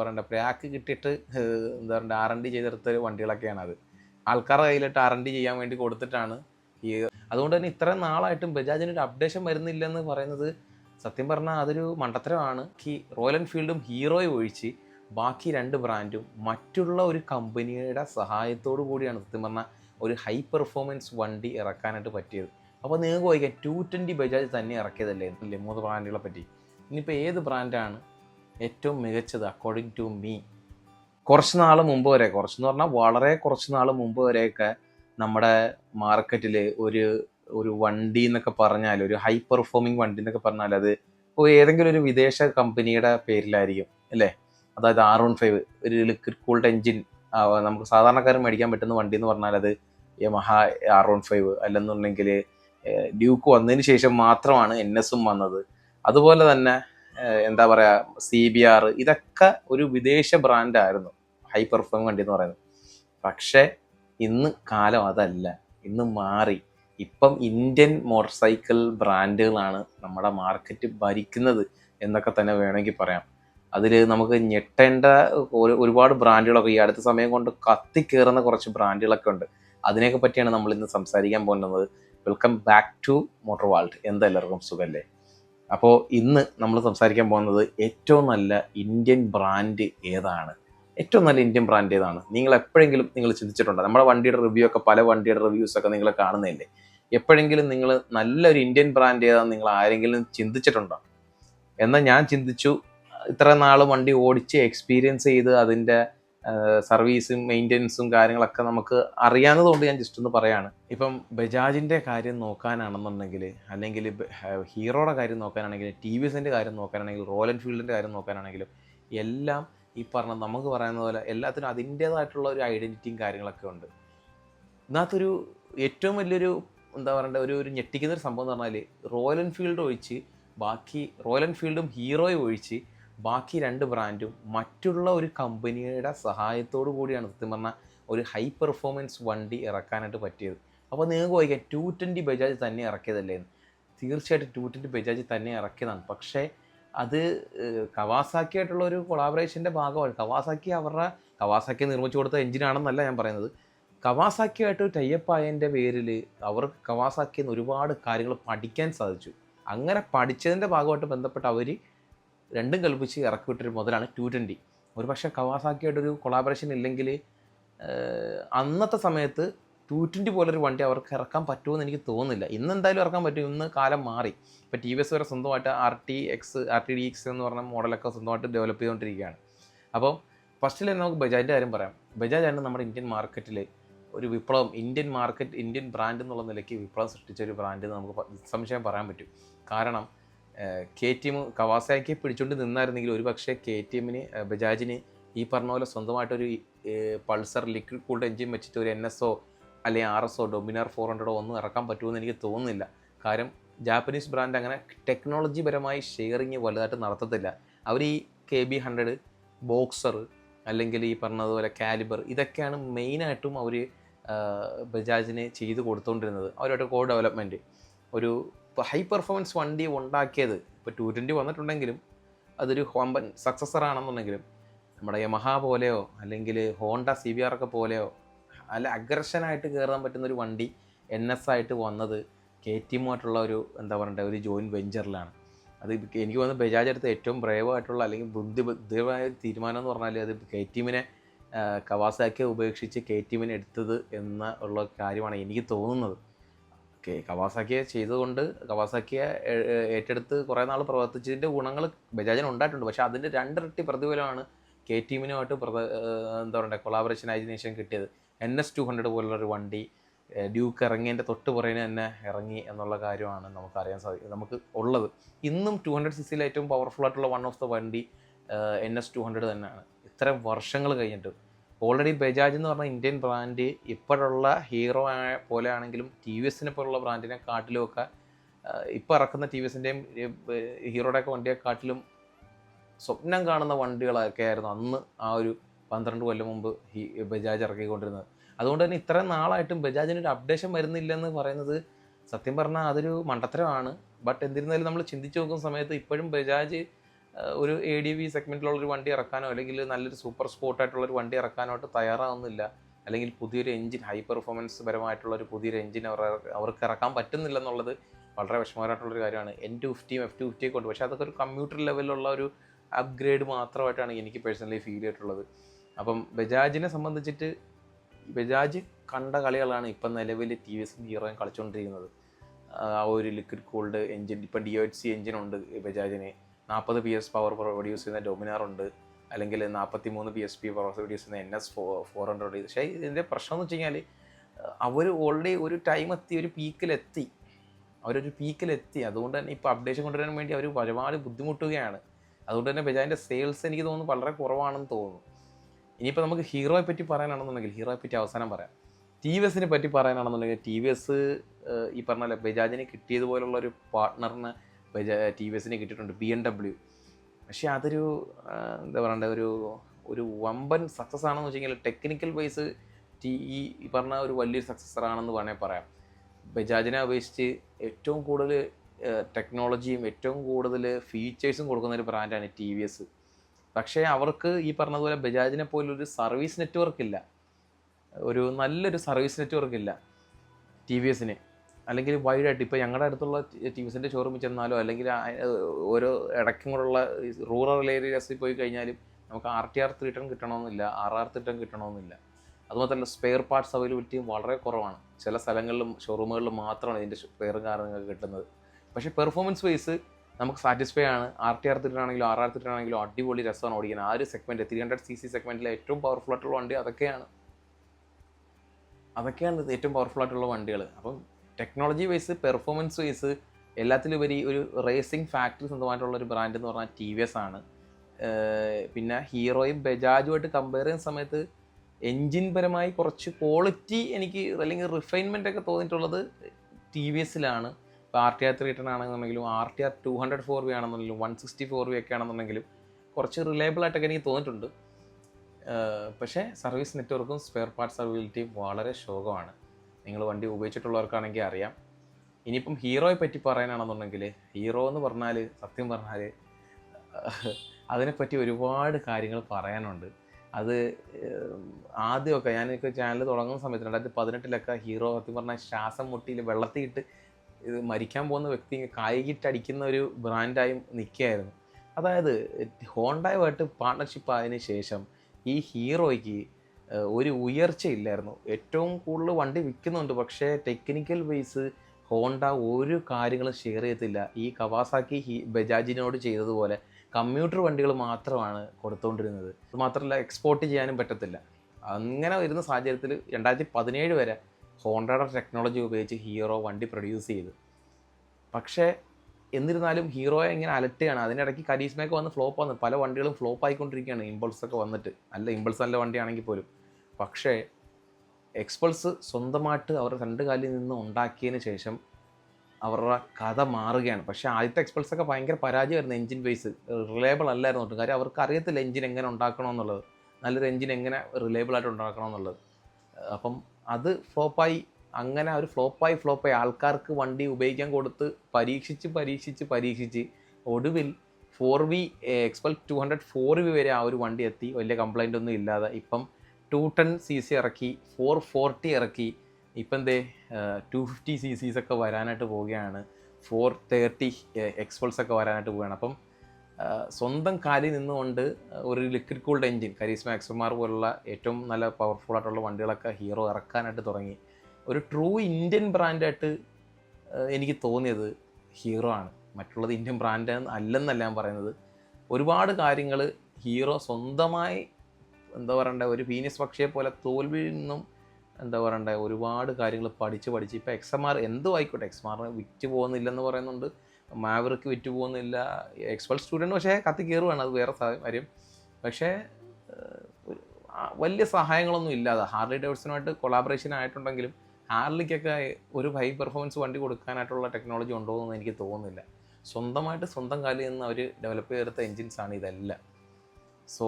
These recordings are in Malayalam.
പറയണ്ട പ്രാക്ക് കിട്ടിയിട്ട് എന്താ പറയുക ആർ എൻ ഡി ചെയ്തെടുത്ത വണ്ടികളൊക്കെയാണ് അത് ആൾക്കാരുടെ കയ്യിലിട്ട് ആർ എൻ ഡി ചെയ്യാൻ വേണ്ടി കൊടുത്തിട്ടാണ് ഈ അതുകൊണ്ട് തന്നെ ഇത്രയും നാളായിട്ടും ബജാജിന് ഒരു അപ്ഡേഷൻ വരുന്നില്ലെന്ന് പറയുന്നത് സത്യം പറഞ്ഞാൽ അതൊരു മണ്ടത്തരമാണ്. ഈ റോയൽ എൻഫീൽഡും ഹീറോയും ഒഴിച്ച് ബാക്കി രണ്ട് ബ്രാൻഡും മറ്റുള്ള ഒരു കമ്പനിയുടെ സഹായത്തോടു കൂടിയാണ് സത്യം പറഞ്ഞാൽ ഒരു ഹൈ പെർഫോമൻസ് വണ്ടി ഇറക്കാനായിട്ട് പറ്റിയത്. അപ്പോൾ നിങ്ങൾക്ക് വായിക്കാം ടു ട്വന്റി ബജാജ് തന്നെ ഇറക്കിയതല്ലേ? മൂന്ന് ബ്രാൻഡുകളെ പറ്റി. ഇനിയിപ്പോൾ ഏത് ബ്രാൻഡാണ് ഏറ്റവും മികച്ചത് അക്കോർഡിംഗ് ടു മീ കുറച്ച് നാൾ മുമ്പ് വരെ കുറച്ചെന്ന് പറഞ്ഞാൽ വളരെ കുറച്ച് നാൾ മുമ്പ് വരെയൊക്കെ നമ്മുടെ മാർക്കറ്റിൽ ഒരു ഒരു വണ്ടി എന്നൊക്കെ പറഞ്ഞാൽ ഒരു ഹൈ പെർഫോമിംഗ് വണ്ടി എന്നൊക്കെ പറഞ്ഞാൽ അത് ഏതെങ്കിലും ഒരു വിദേശ കമ്പനിയുടെ പേരിലായിരിക്കും അല്ലേ? അതായത് ആർ വൺ ഫൈവ് ഒരു ലിക്വിഡ് കൂൾഡ് എൻജിൻ നമുക്ക് സാധാരണക്കാരൻ മേടിക്കാൻ പറ്റുന്ന വണ്ടി എന്ന് പറഞ്ഞാൽ അത് യമഹ ആർ വൺ ഫൈവ് അല്ലെന്നുണ്ടെങ്കിൽ ഡ്യൂക്ക് വന്നതിന് ശേഷം മാത്രമാണ് എൻ എസും വന്നത്. അതുപോലെ തന്നെ എന്താ പറയുക സി ബി ആർ ഇതൊക്കെ ഒരു വിദേശ ബ്രാൻഡായിരുന്നു ഹൈ പെർഫോം വണ്ടി എന്ന് പറയുന്നത്. പക്ഷേ ഇന്ന് കാലം അതല്ല. ഇന്ന് മാറി. ഇപ്പം ഇന്ത്യൻ മോട്ടോർ സൈക്കിൾ ബ്രാൻഡുകളാണ് നമ്മുടെ മാർക്കറ്റ് ഭരിക്കുന്നത് എന്നൊക്കെ തന്നെ വേണമെങ്കിൽ പറയാം. അതിൽ നമുക്ക് ഞെട്ടേണ്ട ഒരു- ഒരുപാട് ബ്രാൻഡുകളൊക്കെ ഈ അടുത്ത സമയം കൊണ്ട് കത്തിക്കേറുന്ന കുറച്ച് ബ്രാൻഡുകളൊക്കെ ഉണ്ട്. അതിനെയൊക്കെ പറ്റിയാണ് നമ്മൾ ഇന്ന് സംസാരിക്കാൻ പോകുന്നത്. Welcome back to motor vault എന്തെല്ലാവർക്കും സുഖല്ലേ അപ്പോൾ ഇന്ന് നമ്മൾ സംസാരിക്കാൻ പോകുന്നത് ഏറ്റവും നല്ല ഇന്ത്യൻ ബ്രാൻഡ് ഏതാണ്? ഏറ്റവും നല്ല ഇന്ത്യൻ ബ്രാൻഡ് ഏതാണ്? നിങ്ങൾ എപ്പോഴെങ്കിലും നിങ്ങൾ ചിന്തിച്ചിട്ടുണ്ടോ? നമ്മുടെ വണ്ടിയുടെ റിവ്യൂ ഒക്കെ പല വണ്ടിയുടെ റിവ്യൂസ് ഒക്കെ നിങ്ങൾ കാണുന്നില്ലേ എപ്പോഴെങ്കിലും നിങ്ങൾ നല്ലൊരു ഇന്ത്യൻ ബ്രാൻഡ് ഏതാണെന്ന് നിങ്ങൾ ആരെങ്കിലും ചിന്തിച്ചിട്ടുണ്ടോ? എന്നാൽ ഞാൻ ചിന്തിച്ചു ഇത്ര നാൾ വണ്ടി ഓടിച്ച് എക്സ്പീരിയൻസ് ചെയ്ത് അതിന്റെ സർവീസും മെയിന്റനൻസും കാര്യങ്ങളൊക്കെ നമുക്ക് അറിയാവുന്നതുകൊണ്ട് ഞാൻ ജസ്റ്റ് ഒന്ന് പറയാണ്. ഇപ്പം ബജാജിന്റെ കാര്യം നോക്കാനാണെന്നുണ്ടെങ്കിൽ അല്ലെങ്കിൽ ഹീറോയുടെ കാര്യം നോക്കാനാണെങ്കിൽ ടി വി എസിന്റെ കാര്യം നോക്കാനാണെങ്കിൽ റോയൽ എൻഫീൽഡിന്റെ കാര്യം നോക്കാനാണെങ്കിലും എല്ലാം ഈ പറഞ്ഞ നമുക്ക് പറയുന്ന പോലെ എല്ലാത്തിനും അതിന്റേതായിട്ടുള്ള ഒരു ഐഡന്റിറ്റിയും കാര്യങ്ങളൊക്കെ ഉണ്ട്. ഇതിനകത്തൊരു ഏറ്റവും വലിയൊരു എന്താ പറയണ്ട ഒരു ഒരു ഞെട്ടിക്കുന്നൊരു സംഭവം എന്ന് പറഞ്ഞാൽ റോയൽ എൻഫീൽഡ് ഒഴിച്ച് ബാക്കി റോയൽ എൻഫീൽഡും ഹീറോയും ഒഴിച്ച് ബാക്കി രണ്ട് ബ്രാൻഡും മറ്റുള്ള ഒരു കമ്പനിയുടെ സഹായത്തോടു കൂടിയാണ് സത്യം പറഞ്ഞാൽ ഒരു ഹൈ പെർഫോമൻസ് വണ്ടി ഇറക്കാനായിട്ട് പറ്റിയത്. അപ്പോൾ നിങ്ങൾക്ക് വായിക്കാം ടു ട്വന്റി ബജാജ് തന്നെ ഇറക്കിയതല്ലേ? തീർച്ചയായിട്ടും ടു ട്വന്റി ബജാജ് തന്നെ ഇറക്കിയതാണ്. പക്ഷേ അത് കവാസാക്കി ആയിട്ടുള്ള ഒരു കൊളാബറേഷന്റെ ഭാഗമാണ്. കവാസാക്കി അവരുടെ കവാസാക്കി നിർമ്മിച്ചു കൊടുത്ത എഞ്ചിനാണെന്നല്ല ഞാൻ പറയുന്നത്. കവാസാക്കിയായിട്ട് ടൈപ്പ് ആയതിന്റെ പേരിൽ അവർക്ക് കവാസാക്കിയിൽ ഒരുപാട് കാര്യങ്ങൾ പഠിക്കാൻ സാധിച്ചു. അങ്ങനെ പഠിച്ചതിന്റെ ഭാഗമായിട്ട് ബന്ധപ്പെട്ട് അവർ രണ്ടും കൽപ്പിച്ച് ഇറക്കി വിട്ടൊരു മുതലാണ് ടു ട്വന്റി ഒരു പക്ഷേ കവാസാക്കിയായിട്ടൊരു കൊളാബറേഷൻ ഇല്ലെങ്കിൽ അന്നത്തെ സമയത്ത് ടു ട്വന്റി പോലൊരു വണ്ടി അവർക്ക് ഇറക്കാൻ പറ്റുമെന്ന് എനിക്ക് തോന്നുന്നില്ല. ഇന്ന് എന്തായാലും ഇറക്കാൻ പറ്റും. ഇന്ന് കാലം മാറി. ഇപ്പോൾ ടി വി എസ് വരെ സ്വന്തമായിട്ട് R T X R T D X എന്ന് പറഞ്ഞ മോഡലൊക്കെ സ്വന്തമായിട്ട് ഡെവലപ്പ് ചെയ്തുകൊണ്ടിരിക്കുകയാണ്. അപ്പോൾ ഫസ്റ്റിൽ തന്നെ നമുക്ക് ബജാജിന്റെ കാര്യം പറയാം. ബജാജാണ് നമ്മുടെ ഇന്ത്യൻ മാർക്കറ്റിൽ ഒരു വിപ്ലവം. ഇന്ത്യൻ മാർക്കറ്റ് ഇന്ത്യൻ ബ്രാൻഡ് എന്നുള്ള നിലയ്ക്ക് വിപ്ലവം സൃഷ്ടിച്ച ഒരു ബ്രാൻഡ് എന്ന് നമുക്ക് സംശയം പറയാൻ പറ്റും. കാരണം കെ ടി എം കവാസാക്കി പിടിച്ചുകൊണ്ട് നിന്നായിരുന്നെങ്കിൽ ഒരു പക്ഷേ കെ ടി എമ്മിന് ബജാജിന് ഈ പറഞ്ഞ പോലെ സ്വന്തമായിട്ടൊരു പൾസർ ലിക്വിഡ് കൂൾഡ് എഞ്ചിൻ വെച്ചിട്ട് ഒരു എൻ എസ് ഒ അല്ലെങ്കിൽ R S O Dominar four ഹൺഡ്രഡോ ഒന്നും ഇറക്കാൻ പറ്റുമെന്ന് എനിക്ക് തോന്നുന്നില്ല. കാരണം ജാപ്പനീസ് ബ്രാൻഡ് അങ്ങനെ ടെക്നോളജി പരമായി ഷെയറിങ് വലുതായിട്ട് നടത്തത്തില്ല. അവർ ഈ കെ ബി ഹൺഡ്രഡ് ബോക്സർ അല്ലെങ്കിൽ ഈ പറഞ്ഞതുപോലെ കാലിബർ ഇതൊക്കെയാണ് മെയിനായിട്ടും അവർ ബജാജിന് ചെയ്ത് കൊടുത്തുകൊണ്ടിരുന്നത് അവരുടെ കോ ഡെവലപ്മെന്റ് ഒരു ഇപ്പോൾ ഹൈ പെർഫോമൻസ് വണ്ടി ഉണ്ടാക്കിയത് ഇപ്പോൾ ടു ട്വന്റി വന്നിട്ടുണ്ടെങ്കിലും അതൊരു ഹോംബൻ സക്സസർ ആണെന്നുണ്ടെങ്കിലും നമ്മുടെ യമഹ പോലെയോ അല്ലെങ്കിൽ ഹോണ്ട സി ബി ആർ ഒക്കെ പോലെയോ അല്ല അഗ്രഷനായിട്ട് കയറാൻ പറ്റുന്ന ഒരു വണ്ടി എൻ എസ് ആയിട്ട് വന്നത് കെ ടി എമ്മുമായിട്ടുള്ള ഒരു എന്താ പറയണ്ടേ ഒരു ജോയിന്റ് വെഞ്ചറിലാണ് അത് എനിക്ക് തോന്നുന്നു ബജാജ് എടുത്ത ഏറ്റവും ബ്രേവായിട്ടുള്ള അല്ലെങ്കിൽ ബുദ്ധി ബുദ്ധിപരമായ തീരുമാനം എന്ന് പറഞ്ഞാൽ അത് കെ ടീമിനെ കവാസാക്കി ഉപേക്ഷിച്ച് കെ ടീമിനെ എടുത്തത് എന്ന ഉള്ള കാര്യമാണ് എനിക്ക് തോന്നുന്നത്. കെ കവാസാക്കിയെ ചെയ്തുകൊണ്ട് കവാസാക്കിയെ ഏറ്റെടുത്ത് കുറേ നാൾ പ്രവർത്തിച്ചതിന്റെ ഗുണങ്ങൾ ബജാജിന് ഉണ്ടായിട്ടുണ്ട്. പക്ഷേ അതിന്റെ രണ്ടിരട്ടി പ്രതിഫലമാണ് കെ ടീമിനുമായിട്ട് പ്രത എന്താ പറയുക കൊളാബറേഷൻ ശേഷം കിട്ടിയത്. എൻ എസ് ടു ഹൺഡ്രഡ് പോലുള്ളൊരു വണ്ടി ഡ്യൂക്ക് ഇറങ്ങിയതിന്റെ തൊട്ട് പുറകിന് തന്നെ ഇറങ്ങി എന്നുള്ള കാര്യമാണ് നമുക്കറിയാൻ സാധിക്കും നമുക്ക് ഉള്ളത്. ഇന്നും ടു ഹൺഡ്രഡ് സി സിയിൽ ഏറ്റവും പവർഫുൾ ആയിട്ടുള്ള വൺ ഓഫ് ദ വണ്ടി എൻ എസ് ടു ഹൺഡ്രഡ് തന്നെയാണ്. ഇത്രയും വർഷങ്ങൾ കഴിഞ്ഞിട്ട് ഓൾറെഡി ബജാജ് എന്ന് പറഞ്ഞ ഇന്ത്യൻ ബ്രാൻഡ് ഇപ്പോഴുള്ള ഹീറോ പോലെ ആണെങ്കിലും ടി വി എസിനെ പോലുള്ള ബ്രാൻഡിനെ കാട്ടിലുമൊക്കെ ഇപ്പോൾ ഇറക്കുന്ന ടി വി എസിന്റെയും ഹീറോയുടെ ഒക്കെ വണ്ടിയെ കാട്ടിലും സ്വപ്നം കാണുന്ന വണ്ടികളൊക്കെ ആയിരുന്നു അന്ന് ആ ഒരു പന്ത്രണ്ട് കൊല്ലം മുമ്പ് ഈ ബജാജ് ഇറക്കിക്കൊണ്ടിരുന്നത്. അതുകൊണ്ട് തന്നെ ഇത്രയും നാളായിട്ടും ബജാജിന് ഒരു അപ്ഡേഷൻ വരുന്നില്ലെന്ന് പറയുന്നത് സത്യം പറഞ്ഞാൽ അതൊരു മണ്ടത്തരമാണ്. ബട്ട് എന്നിരുന്നാലും നമ്മൾ ചിന്തിച്ച് നോക്കുന്ന സമയത്ത് ഇപ്പോഴും ബജാജ് ഒരു എ ഡി വി സെഗ്മെന്റിലുള്ള ഒരു വണ്ടി ഇറക്കാനോ അല്ലെങ്കിൽ നല്ലൊരു സൂപ്പർ സ്പോർട്ടായിട്ടുള്ള ഒരു വണ്ടി ഇറക്കാനോട്ട് തയ്യാറാവുന്നില്ല. അല്ലെങ്കിൽ പുതിയൊരു എഞ്ചിൻ ഹൈ പെർഫോമൻസ് പരമായിട്ടുള്ള ഒരു പുതിയൊരു എഞ്ചിൻ അവർ അവർക്ക് ഇറക്കാൻ പറ്റുന്നില്ല എന്നുള്ളത് വളരെ വിഷമകരമായിട്ടുള്ളൊരു കാര്യമാണ്. എൻ ടു ഫിഫ്റ്റിയും എഫ് ടു ഫിഫ്റ്റിയൊക്കെ ഉണ്ട്. പക്ഷേ അതൊക്കെ ഒരു കമ്പ്യൂട്ടർ ലെവലിലുള്ള ഒരു അപ്ഗ്രേഡ് മാത്രമായിട്ടാണ് എനിക്ക് പേഴ്സണലി ഫീൽ ചെയ്തിട്ടുള്ളത്. അപ്പം ബജാജിനെ സംബന്ധിച്ചിട്ട് ബജാജ് കണ്ട കളികളാണ് ഇപ്പം നിലവിൽ ടി വി എസ് ഹീറോയും കളിച്ചുകൊണ്ടിരിക്കുന്നത് ആ ഒരു ലിക്വിഡ് കൂൾഡ് എഞ്ചിൻ ഇപ്പം D O H C engine ഉണ്ട് ബജാജിന്. നാൽപ്പത് പി എസ് പവർ പ്രൊഡ്യൂസ് ചെയ്യുന്ന ഡൊമിനാർ ഉണ്ട്. അല്ലെങ്കിൽ നാൽപ്പത്തി മൂന്ന് P S P power produce ചെയ്യുന്ന N S four four hundred പക്ഷേ ഇതിന്റെ പ്രശ്നം എന്ന് വെച്ച് കഴിഞ്ഞാൽ അവർ ഓൾറെഡി ഒരു ടൈം എത്തി ഒരു പീക്കിലെത്തി അവരൊരു പീക്കിലെത്തി അതുകൊണ്ട് തന്നെ ഇപ്പോൾ അപ്ഡേഷൻ കൊണ്ടുവരാൻ വേണ്ടി അവർ ഒരുപാട് ബുദ്ധിമുട്ടുകയാണ്. അതുകൊണ്ട് തന്നെ ബജാജിന്റെ സെയിൽസ് എനിക്ക് തോന്നുന്നു വളരെ കുറവാണെന്ന് തോന്നുന്നു. ഇനിയിപ്പോൾ നമുക്ക് ഹീറോയെ പറ്റി പറയാനാണെന്നുണ്ടെങ്കിൽ ഹീറോയെ പറ്റി അവസാനം പറയാം. ടി വി എസിനെ പറ്റി പറയാനാണെന്നുണ്ടെങ്കിൽ ടി വി എസ് ഈ പറഞ്ഞ ബജാജിന് കിട്ടിയതുപോലുള്ള ഒരു പാർട്ട്ണറിന് ടി വി എസിനെ കിട്ടിയിട്ടുണ്ട് ബി എം ഡബ്ല്യു പക്ഷേ അതൊരു എന്താ പറയണ്ട ഒരു ഒരു വമ്പൻ സക്സസ് ആണെന്ന് വെച്ച് കഴിഞ്ഞാൽ ടെക്നിക്കൽ വൈസ് ടി ഈ പറഞ്ഞ ഒരു വലിയൊരു സക്സസർ ആണെന്ന് വേണമെങ്കിൽ പറയാം. ബജാജിനെ അപേക്ഷിച്ച് ഏറ്റവും കൂടുതൽ ടെക്നോളജിയും ഏറ്റവും കൂടുതൽ ഫീച്ചേഴ്സും കൊടുക്കുന്ന ഒരു ബ്രാൻഡാണ് ടി വി എസ് പക്ഷേ അവർക്ക് ഈ പറഞ്ഞതുപോലെ ബജാജിനെ പോലൊരു സർവീസ് നെറ്റ്വർക്ക് ഇല്ല. ഒരു നല്ലൊരു സർവീസ് നെറ്റ്വർക്ക് ഇല്ല ടി വി എസിന് അല്ലെങ്കിൽ വൈഡായിട്ട് ഇപ്പോൾ ഞങ്ങളുടെ അടുത്തുള്ള ടി ഷോറൂമിൽ ചെന്നാലോ അല്ലെങ്കിൽ ഓരോ ഇടയ്ക്കും കൂടെയുള്ള റൂറൽ ഏരിയാസിൽ പോയി കഴിഞ്ഞാലും നമുക്ക് R T R three ten കിട്ടണമെന്നില്ല ആർ ആർ ത്രീ ടൺ കിട്ടണമെന്നില്ല. അതുമാത്രമല്ല സ്പെയർ പാർട്സ് അവൈലബിലിറ്റിയും വളരെ കുറവാണ്. ചില സ്ഥലങ്ങളിലും ഷോറൂമുകളിലും മാത്രമാണ് ഇതിന്റെ സ്പെയറും കാര്യങ്ങളൊക്കെ കിട്ടുന്നത്. പക്ഷേ പെർഫോമൻസ് വൈസ് നമുക്ക് സാറ്റിസ്ഫൈ ആണ്. ആർ ടി ആർ ത്രീ ആണെങ്കിലും ആർ ആർ ത്രീ ആണെങ്കിലും അടിപൊളി രസമാണ് ഓടിക്കുന്നത് ആ ഒരു segment three hundred C C സെഗ്മെന്റിലെ ഏറ്റവും പവർഫുൾ ആയിട്ടുള്ള വണ്ടി അതൊക്കെയാണ്. അതൊക്കെയാണ് ഏറ്റവും പവർഫുൾ ആയിട്ടുള്ള വണ്ടികൾ അപ്പം ടെക്നോളജി വൈസ് പെർഫോമൻസ് വൈസ് എല്ലാത്തിലുപരി ഒരു റേസിംഗ് ഫാക്ടറി സ്വന്തമായിട്ടുള്ള ഒരു ബ്രാൻഡ് എന്ന് പറഞ്ഞാൽ ടി വി എസ് ആണ്. പിന്നെ ഹീറോയും ബജാജുമായിട്ട് കമ്പയർ ചെയ്യുന്ന സമയത്ത് എൻജിൻ പരമായി കുറച്ച് ക്വാളിറ്റി എനിക്ക് അല്ലെങ്കിൽ റിഫൈൻമെന്റ് ഒക്കെ തോന്നിയിട്ടുള്ളത് ടി വി എസിലാണ് ഇപ്പോൾ R T R three ten ആണെന്നുണ്ടെങ്കിലും R T R two hundred four V ആണെന്നുണ്ടെങ്കിലും വൺ സിക്സ്റ്റി ഫോർ വി ഒക്കെ ആണെന്നുണ്ടെങ്കിലും കുറച്ച് റിലയബിൾ ആയിട്ടൊക്കെ എനിക്ക് തോന്നിയിട്ടുണ്ട്. പക്ഷേ സർവീസ് നെറ്റ്വർക്കും സ്പെയർ പാർട്സ് അവൈലബിലിറ്റിയും വളരെ ശോകമാണ്. നിങ്ങൾ വണ്ടി ഉപയോഗിച്ചിട്ടുള്ളവർക്കാണെങ്കിൽ അറിയാം. ഇനിയിപ്പം ഹീറോയെ പറ്റി പറയാനാണെന്നുണ്ടെങ്കിൽ ഹീറോ എന്ന് പറഞ്ഞാൽ സത്യം പറഞ്ഞാൽ അതിനെപ്പറ്റി ഒരുപാട് കാര്യങ്ങൾ പറയാനുണ്ട്. അത് ആദ്യമൊക്കെ ഞാനൊക്കെ ചാനൽ തുടങ്ങുന്ന സമയത്ത് രണ്ടായിരത്തി പതിനെട്ടിലൊക്കെ ഹീറോ സത്യം പറഞ്ഞാൽ ശ്വാസം മുട്ടിയിൽ വെള്ളത്തിയിട്ട് ഇത് മരിക്കാൻ പോകുന്ന വ്യക്തി കായികിട്ടടിക്കുന്ന ഒരു ബ്രാൻഡായും നിൽക്കുകയായിരുന്നു. അതായത് ഹോണ്ടായുമായിട്ട് പാർട്ണർഷിപ്പ് ആയതിനു ശേഷം ഈ ഹീറോയ്ക്ക് ഒരു ഉയർച്ചയില്ലായിരുന്നു. ഏറ്റവും കൂടുതൽ വണ്ടി വിൽക്കുന്നുണ്ട്. പക്ഷേ ടെക്നിക്കൽ വൈസ് ഹോണ്ട ഒരു കാര്യങ്ങളും ഷെയർ ചെയ്യത്തില്ല ഈ കവാസാക്കി ഹി ബജാജിനോട് ചെയ്തതുപോലെ കമ്മ്യൂട്ടർ വണ്ടികൾ മാത്രമാണ് കൊടുത്തുകൊണ്ടിരുന്നത് അത് മാത്രമല്ല എക്സ്പോർട്ട് ചെയ്യാനും പറ്റത്തില്ല. അങ്ങനെ വരുന്ന സാഹചര്യത്തിൽ രണ്ടായിരത്തി പതിനേഴ് വരെ ഹോണ്ടയുടെ ടെക്നോളജി ഉപയോഗിച്ച് ഹീറോ വണ്ടി പ്രൊഡ്യൂസ് ചെയ്തു. പക്ഷേ എന്നിരുന്നാലും ഹീറോയെ ഇങ്ങനെ അലട്ടുകയാണ് അതിനിടയ്ക്ക് കരീഷ്മയൊക്കെ വന്ന് ഫ്ലോപ്പ് വന്ന് പല വണ്ടികളും ഫ്ലോപ്പ് ആയിക്കൊണ്ടിരിക്കുകയാണ്. ഇമ്പൾസ് ഒക്കെ വന്നിട്ട്. അല്ല ഇമ്പൾസ് നല്ല വണ്ടിയാണെങ്കിൽ പോലും. പക്ഷേ എക്സ്പൾസ് സ്വന്തമായിട്ട് അവർ രണ്ട് കാലിൽ നിന്ന് ഉണ്ടാക്കിയതിന് ശേഷം അവരുടെ കഥ മാറുകയാണ്. പക്ഷേ ആദ്യത്തെ എക്സ്പൾസൊക്കെ ഭയങ്കര പരാജയമായിരുന്നു എഞ്ചിൻ ബേസ്. റിലയബിൾ അല്ലായിരുന്നു ഒട്ടും. കാര്യം അവർക്ക് അറിയത്തില്ല എഞ്ചിൻ എങ്ങനെ ഉണ്ടാക്കണമെന്നുള്ളത്. നല്ലൊരു എഞ്ചിൻ എങ്ങനെ റിലയബിൾ ആയിട്ട് ഉണ്ടാക്കണമെന്നുള്ളത്. അപ്പം അത് ഫ്ലോപ്പായി അങ്ങനെ ഒരു ഫ്ലോപ്പായി ഫ്ലോപ്പായി ആൾക്കാർക്ക് വണ്ടി ഉപയോഗിക്കാൻ കൊടുത്ത് പരീക്ഷിച്ച് പരീക്ഷിച്ച് പരീക്ഷിച്ച് ഒടുവിൽ four V Xpulse two hundred four V വരെ ആ ഒരു വണ്ടി എത്തി. വലിയ കംപ്ലൈന്റ് ഒന്നും ഇല്ലാതെ. ഇപ്പം ടു ടെൻ സി സി ഇറക്കി ഫോർ ഫോർട്ടി ഇറക്കി. ഇപ്പം എന്തേ ടു ഫിഫ്റ്റി സി സീസ് ഒക്കെ വരാനായിട്ട് പോവുകയാണ്. ഫോർ തേർട്ടി എക്സ്പൾസ് ഒക്കെ വരാനായിട്ട് പോവുകയാണ്. അപ്പം സ്വന്തം കാലിൽ നിന്നുകൊണ്ട് ഒരു liquid cooled engine Karizma XMR പോലുള്ള ഏറ്റവും നല്ല പവർഫുൾ ആയിട്ടുള്ള വണ്ടികളൊക്കെ ഹീറോ ഇറക്കാനായിട്ട് തുടങ്ങി. ഒരു ട്രൂ ഇന്ത്യൻ ബ്രാൻഡായിട്ട് എനിക്ക് തോന്നിയത് ഹീറോ ആണ്. മറ്റുള്ളത് ഇന്ത്യൻ ബ്രാൻഡ് അല്ലെന്നല്ല ഞാൻ പറയുന്നത്. ഒരുപാട് കാര്യങ്ങൾ ഹീറോ സ്വന്തമായി എന്താ പറയണ്ടേ ഒരു ഫീനിസ് പക്ഷിയെ പോലെ തോൽവിയിൽ നിന്നും എന്താ പറയണ്ടേ ഒരുപാട് കാര്യങ്ങൾ പഠിച്ച് പഠിച്ച് ഇപ്പോൾ എക്സ് എം ആർ എന്തോ ആയിക്കോട്ടെ എക്സ് എം വിറ്റ് പോകുന്നില്ലെന്ന് പറയുന്നുണ്ട്. മാവർക്ക് വിറ്റ് പോകുന്നില്ല എക്സ്പെൽ സ്റ്റുഡന്റ് പക്ഷേ കത്തി കയറുവാണ് അത് വേറെ കാര്യം. പക്ഷേ വലിയ സഹായങ്ങളൊന്നും ഇല്ലാതെ ഹാർലി ഡേവിഡ്സനുമായിട്ട് കൊളാബറേഷൻ ആയിട്ടുണ്ടെങ്കിലും ഹാർലിക്കൊക്കെ ഒരു ഹൈ പെർഫോമൻസ് വണ്ടി കൊടുക്കാനായിട്ടുള്ള ടെക്നോളജി ഉണ്ടോ എന്ന് എനിക്ക് തോന്നുന്നില്ല. സ്വന്തമായിട്ട് സ്വന്തം കാലിൽ നിന്ന് അവർ ഡെവലപ്പ് ചെയ്തെടുത്ത എൻജിൻസാണ് ഇതെല്ലാം. സോ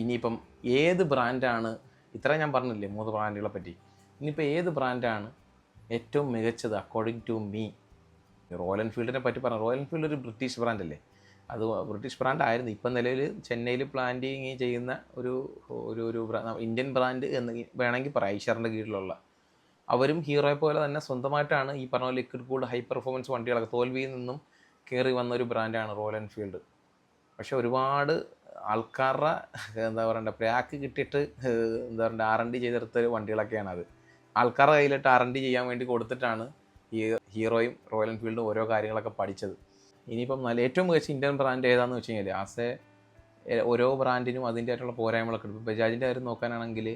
ഇനിയിപ്പം ഏത് ബ്രാൻഡാണ് ഇത്ര ഞാൻ പറഞ്ഞില്ലേ മൂന്ന് ബ്രാൻഡുകളെ പറ്റി. ഇനിയിപ്പോൾ ഏത് ബ്രാൻഡാണ് ഏറ്റവും മികച്ചത് അക്കോർഡിംഗ് ടു മീ റോയൽ എൻഫീൽഡിനെ പറ്റി പറഞ്ഞു റോയൽ എൻഫീൽഡ് ഒരു ബ്രിട്ടീഷ് ബ്രാൻഡല്ലേ അത് ബ്രിട്ടീഷ് ബ്രാൻഡ് ആയിരുന്നു. ഇപ്പം നിലവിൽ ചെന്നൈയിൽ പ്ലാന്റിങ് ചെയ്യുന്ന ഒരു ഒരു ഒരു ഇന്ത്യൻ ബ്രാൻഡ് എന്ന് വേണമെങ്കിൽ പറയാം ഐഷറിന്റെ കീഴിലുള്ള. അവരും ഹീറോയെ പോലെ തന്നെ സ്വന്തമായിട്ടാണ് ഈ പറഞ്ഞ പോലെ ലിക്വിഡ് കൂൾഡ് ഹൈ പെർഫോമൻസ് വണ്ടികളൊക്കെ തോൽവിയിൽ നിന്നും കയറി വന്ന ഒരു ബ്രാൻഡാണ് റോയൽ എൻഫീൽഡ് പക്ഷെ ഒരുപാട് ആൾക്കാരുടെ എന്താ പറയണ്ട പ്രാക്ക് കിട്ടിയിട്ട് എന്താ പറയുക ആർ എൻ ഡി ചെയ്തെടുത്ത വണ്ടികളൊക്കെയാണ് അത് ആൾക്കാരുടെ കയ്യിലിട്ട് ആർ എൻ ഡി ചെയ്യാൻ വേണ്ടി കൊടുത്തിട്ടാണ് ഈ ഹീറോയും റോയൽ എൻഫീൽഡും ഓരോ കാര്യങ്ങളൊക്കെ പഠിച്ചത്. ഇനിയിപ്പം നല്ല ഏറ്റവും മികച്ച ഇന്ത്യൻ ബ്രാൻഡ് ഏതാണെന്ന് വെച്ച് കഴിഞ്ഞാൽ ആസ് എ ഓരോ ബ്രാൻഡിനും അതിന്റെ ആയിട്ടുള്ള പോരായ്മകളൊക്കെ ഉണ്ട്. ഇപ്പോൾ ബജാജിന്റെ കാര്യം നോക്കാനാണെങ്കിൽ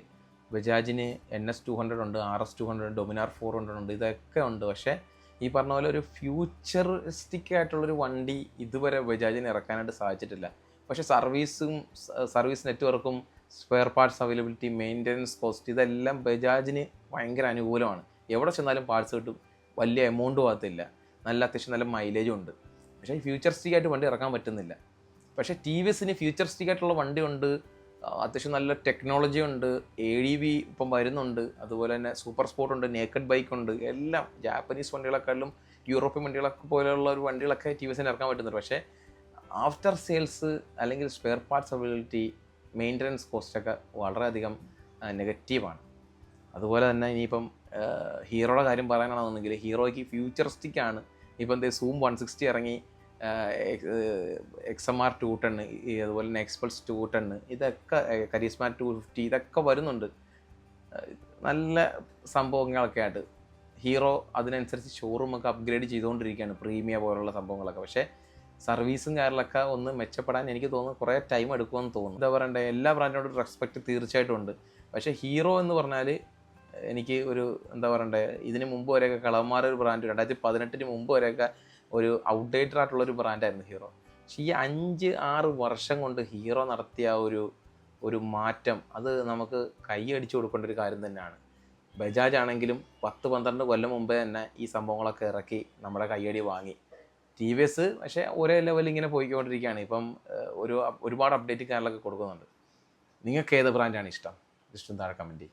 ബജാജിന് എൻ എസ് ടു ഹൺഡ്രഡ് ഉണ്ട് R S two hundred Dominar four hundred ഉണ്ട് ഇതൊക്കെ ഉണ്ട്. പക്ഷേ ഈ പറഞ്ഞ പോലെ ഒരു ഫ്യൂച്ചറിസ്റ്റിക് ആയിട്ടുള്ളൊരു വണ്ടി ഇതുവരെ ബജാജിന് ഇറക്കാനായിട്ട് സാധിച്ചിട്ടില്ല. പക്ഷേ സർവീസും സർവീസ് നെറ്റ്വർക്കും spare parts availability maintenance cost ഇതെല്ലാം ബജാജിന് ഭയങ്കര അനുകൂലമാണ്. എവിടെ ചെന്നാലും പാർട്സ് കിട്ടും. വലിയ എമൗണ്ട് പോകത്തില്ല. നല്ല അത്യാവശ്യം നല്ല മൈലേജും ഉണ്ട്. പക്ഷേ ഫ്യൂച്ചറിസ്റ്റിക് ആയിട്ട് വണ്ടി ഇറക്കാൻ പറ്റുന്നില്ല. പക്ഷേ ടി വി എസിന് ഫ്യൂച്ചറിസ്റ്റിക് ആയിട്ടുള്ള വണ്ടിയുണ്ട്. അത്യാവശ്യം നല്ല ടെക്നോളജി ഉണ്ട്. എ ഡി വി ഇപ്പം വരുന്നുണ്ട്. അതുപോലെ തന്നെ സൂപ്പർ സ്പോർട്ട് ഉണ്ട് നേക്കഡ് ബൈക്ക് ഉണ്ട്. എല്ലാം ജാപ്പനീസ് വണ്ടികളെക്കാളും യൂറോപ്യൻ വണ്ടികളൊക്കെ പോലെയുള്ള ഒരു വണ്ടികളൊക്കെ ടി വി എസിന് ഇറക്കാൻ പറ്റുന്നുണ്ട്. പക്ഷേ ആഫ്റ്റർ സെയിൽസ് അല്ലെങ്കിൽ സ്പെയർ പാർട്സ് അവൈലബിലിറ്റി മെയിന്റനൻസ് കോസ്റ്റൊക്കെ വളരെയധികം നെഗറ്റീവാണ് അതുപോലെ തന്നെ ഇനിയിപ്പം ഹീറോയുടെ കാര്യം പറയാനാണെന്നുണ്ടെങ്കിൽ ഹീറോയ്ക്ക് ഫ്യൂച്ചറിസ്റ്റിക് ആണ്. ഇപ്പം എന്തേ സൂം വൺ സിക്സ്റ്റി ഇറങ്ങി X M R two ten അതുപോലെ തന്നെ എക്സ്പൾസ് ടു ടെൺ ഇതൊക്കെ കരിസ്മ ടു ഫിഫ്റ്റി ഇതൊക്കെ വരുന്നുണ്ട്. നല്ല സംഭവങ്ങളൊക്കെ ആയിട്ട്. ഹീറോ അതിനനുസരിച്ച് ഷോറൂമൊക്കെ അപ്ഗ്രേഡ് ചെയ്തുകൊണ്ടിരിക്കുകയാണ് പ്രീമിയ പോലുള്ള സംഭവങ്ങളൊക്കെ. പക്ഷേ സർവീസും കാര്യങ്ങളൊക്കെ ഒന്ന് മെച്ചപ്പെടാൻ എനിക്ക് തോന്നുന്നു കുറേ ടൈം എടുക്കുമെന്ന് തോന്നുന്നു. എന്താ പറയണ്ടേ എല്ലാ ബ്രാൻഡിനോടും റെസ്പെക്റ്റ് തീർച്ചയായിട്ടും ഉണ്ട്. പക്ഷേ ഹീറോ എന്ന് പറഞ്ഞാൽ എനിക്ക് ഒരു എന്താ പറയണ്ടേ ഇതിന് മുമ്പ് വരെയൊക്കെ കളമാർ ഒരു ബ്രാൻഡ് രണ്ടായിരത്തി പതിനെട്ടിന് മുമ്പ് വരെയൊക്കെ ഒരു ഔട്ട്ഡേറ്റഡ് ആയിട്ടുള്ള ഒരു ബ്രാൻഡായിരുന്നു ഹീറോ. പക്ഷേ ഈ അഞ്ച് ആറ് വർഷം കൊണ്ട് ഹീറോ നടത്തിയ ഒരു ഒരു മാറ്റം അത് നമുക്ക് കൈയടിച്ചു കൊടുക്കേണ്ട ഒരു കാര്യം തന്നെയാണ്. ബജാജ് ആണെങ്കിലും പത്ത് പന്ത്രണ്ട് കൊല്ലം മുമ്പേ തന്നെ ഈ സംഭവങ്ങളൊക്കെ ഇറക്കി നമ്മുടെ കൈയടി വാങ്ങി. ടി വി എസ് പക്ഷേ ഒരേ ലെവലിൽ ഇങ്ങനെ പോയിക്കൊണ്ടിരിക്കുകയാണ്. ഇപ്പം ഒരു ഒരുപാട് അപ്ഡേറ്റ് കാര്യങ്ങളൊക്കെ കൊടുക്കുന്നുണ്ട്. നിങ്ങൾക്ക് ഏത് ബ്രാൻഡാണ് ഇഷ്ടം? ഇഷ്ടം താഴെ കമന്റ് ചെയ്യും.